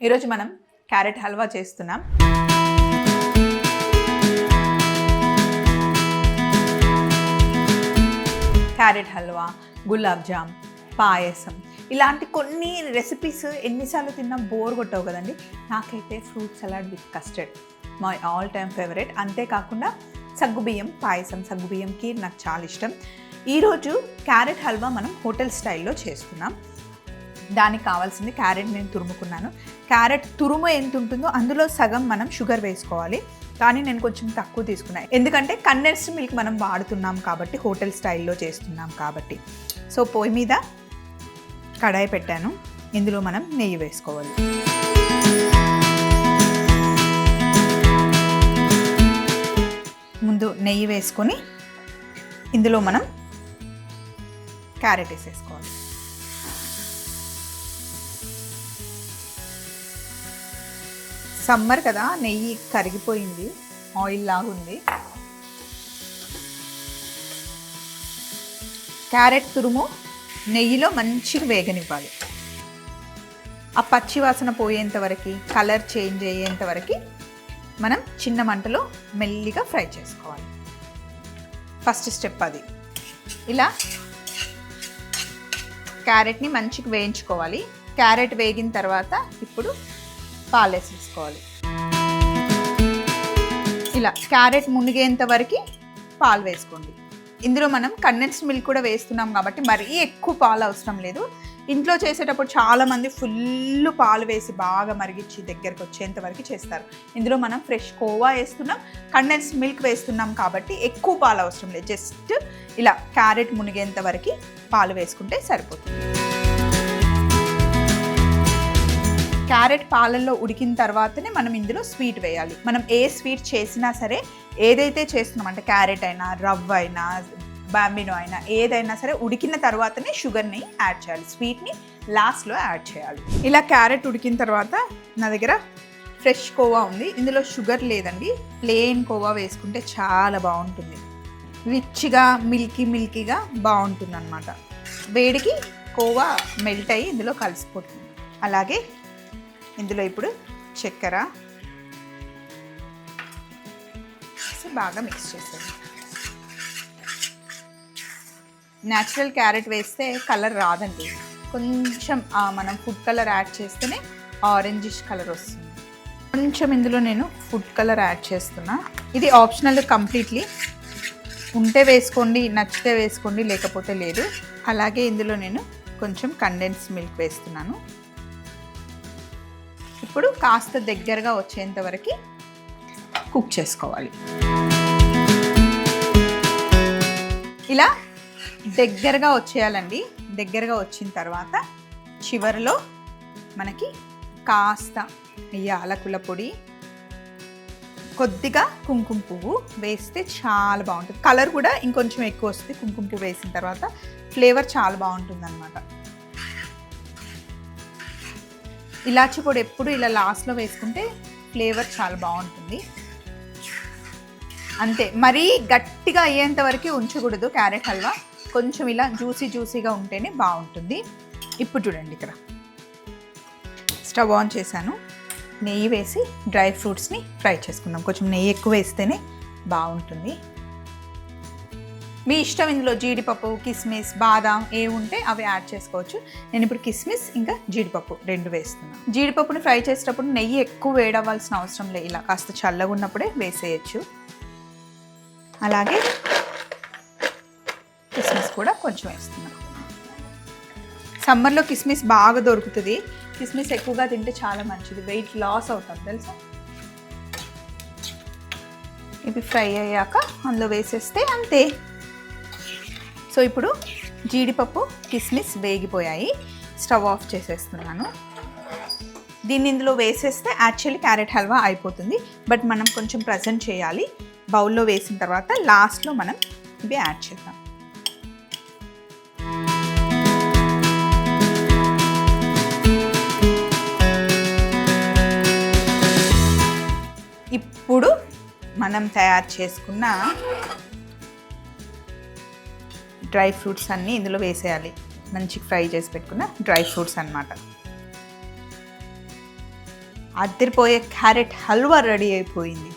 ఈరోజు మనం క్యారెట్ హల్వా చేస్తున్నాం. క్యారెట్ హల్వా గులాబ్ జామ్ పాయసం ఇలాంటి కొన్ని రెసిపీస్ ఎన్నిసార్లు తిన్నా బోర్ కొట్టవు కదండి. నాకైతే fruit salad with custard my all time favourite అంతేకాకుండా సగ్గుబియ్యం పాయసం సగ్గుబియ్యం కీర్ నాకు చాలా ఇష్టం. ఈరోజు క్యారెట్ హల్వా మనం హోటల్ స్టైల్లో చేసుకున్నాం దానికి కావాల్సింది క్యారెట్ నేను తురుముకున్నాను. క్యారెట్ తురుము ఎంత ఉంటుందో అందులో సగం మనం షుగర్ వేసుకోవాలి. కానీ నేను కొంచెం తక్కువ తీసుకున్నాను ఎందుకంటే కండెన్స్డ్ మిల్క్ మనం వాడుతున్నాం కాబట్టి హోటల్ స్టైల్లో చేస్తున్నాం కాబట్టి. సో పొయ్యి మీద కడాయి పెట్టాను. ఇందులో మనం నెయ్యి వేసుకోవాలి. ముందు నెయ్యి వేసుకొని ఇందులో మనం క్యారెట్ వేసేసుకోవాలి. సమ్మర్ కదా నెయ్యి కరిగిపోయింది ఆయిల్ లాగుంది క్యారెట్ తురుము నెయ్యిలో మంచిగా వేగనివ్వాలి. ఆ పచ్చి వాసన పోయేంత వరకు కలర్ చేంజ్ అయ్యేంత వరకు మనం చిన్న మంటలో మెల్లిగా ఫ్రై చేసుకోవాలి. ఫస్ట్ స్టెప్ అది. ఇలా క్యారెట్ని మంచిగా వేయించుకోవాలి. క్యారెట్ వేగిన తర్వాత ఇప్పుడు పాలు వేసేసుకోవాలి ఇలా క్యారెట్ మునిగేంత వరకు పాలు వేసుకోండి. ఇందులో మనం కండెన్స్డ్ మిల్క్ కూడా వేస్తున్నాం కాబట్టి మరీ ఎక్కువ పాలు అవసరం లేదు. ఇంట్లో చేసేటప్పుడు చాలామంది ఫుల్ పాలు వేసి బాగా మరిగించి దగ్గరకు వచ్చేంత వరకు చేస్తారు. ఇందులో మనం ఫ్రెష్ కోవా వేస్తున్నాం కండెన్స్ మిల్క్ వేస్తున్నాం కాబట్టి ఎక్కువ పాలు అవసరం లేదు. జస్ట్ ఇలా క్యారెట్ మునిగేంత వరకు పాలు వేసుకుంటే సరిపోతుంది. క్యారెట్ పాలల్లో ఉడికిన తర్వాతనే మనం ఇందులో స్వీట్ వేయాలి. మనం ఏ స్వీట్ చేసినా సరే ఏదైతే చేస్తున్నాం అంటే క్యారెట్ అయినా రవ్వ అయినా బాంబినో అయినా ఏదైనా సరే ఉడికిన తర్వాతనే షుగర్ని యాడ్ చేయాలి. స్వీట్ని లాస్ట్లో యాడ్ చేయాలి. ఇలా క్యారెట్ ఉడికిన తర్వాత నా దగ్గర ఫ్రెష్ కోవా ఉంది. ఇందులో షుగర్ లేదండి. ప్లెయిన్ కోవా వేసుకుంటే చాలా బాగుంటుంది. రిచ్గా మిల్కీ మిల్కీగా బాగుంటుంది అనమాట వేడికి కోవా మెల్ట్ అయ్యి ఇందులో కలిసిపోతుంది. అలాగే ఇందులో ఇప్పుడు చక్కెర. బాగా మిక్స్ చేసేది న్యాచురల్ క్యారెట్ వేస్తే కలర్ రాదండి. కొంచెం మనం ఫుడ్ కలర్ యాడ్ చేస్తేనే ఆరెంజిష్ కలర్ వస్తుంది. కొంచెం ఇందులో నేను ఫుడ్ కలర్ యాడ్ చేస్తున్నా. ఇది ఆప్షనల్ కంప్లీట్లీ ఉంటే వేసుకోండి నచ్చితే వేసుకోండి లేకపోతే లేదు. అలాగే ఇందులో నేను కొంచెం కండెన్స్ మిల్క్ వేస్తున్నాను. ఇప్పుడు కాస్త దగ్గరగా వచ్చేంత వరకు కుక్ చేసుకోవాలి. ఇలా దగ్గరగా వచ్చేయాలండి. దగ్గరగా వచ్చిన తర్వాత చివరిలో మనకి కాస్త యాలకుల పొడి కొద్దిగా కుంకుమ పువ్వు వేస్తే చాలా బాగుంటుంది. కలర్ కూడా ఇంకొంచెం ఎక్కువ వస్తుంది కుంకుమ పువ్వు వేసిన తర్వాత ఫ్లేవర్ చాలా బాగుంటుంది అనమాట ఇలాచి పొడి ఎప్పుడు ఇలా లాస్ట్లో వేసుకుంటే ఫ్లేవర్ చాలా బాగుంటుంది. అంతే. మరీ గట్టిగా అయ్యేంత వరకు ఉంచకూడదు క్యారెట్ హల్వా. కొంచెం ఇలా జ్యూసీ జ్యూసీగా ఉంటేనే బాగుంటుంది. ఇప్పుడు చూడండి ఇక్కడ. స్టవ్ ఆన్ చేశాను. నెయ్యి వేసి డ్రై ఫ్రూట్స్ని ఫ్రై చేసుకుందాం. కొంచెం నెయ్యి ఎక్కువ వేస్తేనే బాగుంటుంది. మీ ఇష్టం ఇందులో జీడిపప్పు కిస్మిస్ బాదాం ఏ ఉంటే అవి యాడ్ చేసుకోవచ్చు. నేను ఇప్పుడు కిస్మిస్ ఇంకా జీడిపప్పు రెండు వేస్తున్నాను. జీడిపప్పుని ఫ్రై చేసేటప్పుడు నెయ్యి ఎక్కువ వేడవలసిన అవసరం లేదు ఇలా కాస్త చల్లగా ఉన్నప్పుడే వేసేయచ్చు. అలాగే కిస్మిస్ కూడా కొంచెం వేస్తున్నాను. సమ్మర్లో కిస్మిస్ బాగా దొరుకుతుంది. కిస్మిస్ ఎక్కువగా తింటే చాలా మంచిది. వెయిట్ లాస్ అవుతాం తెలుసా? ఇవి ఫ్రై అయ్యాక అందులో వేసేస్తే అంతే. సో ఇప్పుడు జీడిపప్పు కిస్మిస్ వేగిపోయాయి. స్టవ్ ఆఫ్ చేసేస్తున్నాను. దీన్ని ఇందులో వేసేస్తే యాక్చువల్లీ క్యారెట్ హల్వా అయిపోతుంది. బట్ మనం కొంచెం ప్రజెంట్ చేయాలి. బౌల్లో వేసిన తర్వాత లాస్ట్లో మనం ఇవి యాడ్ చేద్దాం. ఇప్పుడు మనం తయారు చేసుకున్న డ్రై ఫ్రూట్స్ అన్నీ ఇందులో వేసేయాలి. మంచి ఫ్రై చేసి పెట్టుకున్న డ్రై ఫ్రూట్స్ అన్నమాట. అద్దరిపోయే క్యారెట్ హల్వా రెడీ అయిపోయింది.